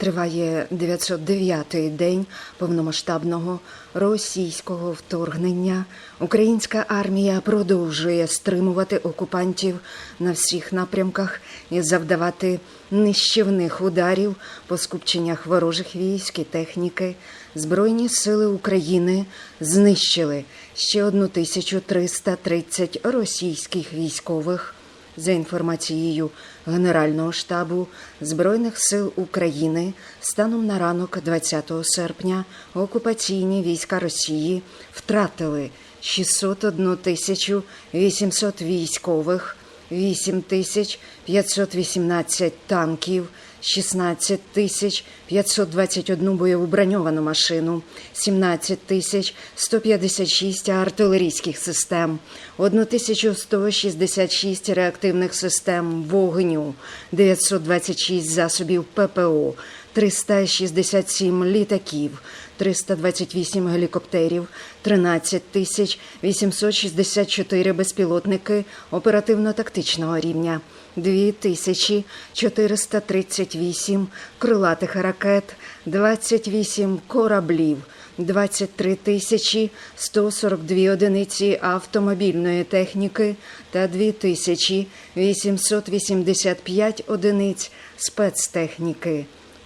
Триває 909-й день повномасштабного російського вторгнення. Українська армія продовжує стримувати окупантів на всіх напрямках і завдавати нищівних ударів по скупченнях ворожих військ і техніки. Збройні сили України знищили ще 1330 російських військових. За інформацією Генерального штабу Збройних сил України, станом на ранок 20 серпня окупаційні війська Росії втратили 601 тисячу 800 військових, 8 тисяч 518 танків, 16 тисяч 521 бойову броньовану машину, 17 тисяч 156 артилерійських систем, 1166 реактивних систем вогню, 926 засобів ППО, 367 літаків, 328 гелікоптерів, 13 тисяч 864 безпілотники оперативно-тактичного рівня, 2438 крилатих ракет, 28 кораблів, 23 тисячі 142 одиниці автомобільної техніки та 2885 одиниць спецтехніки.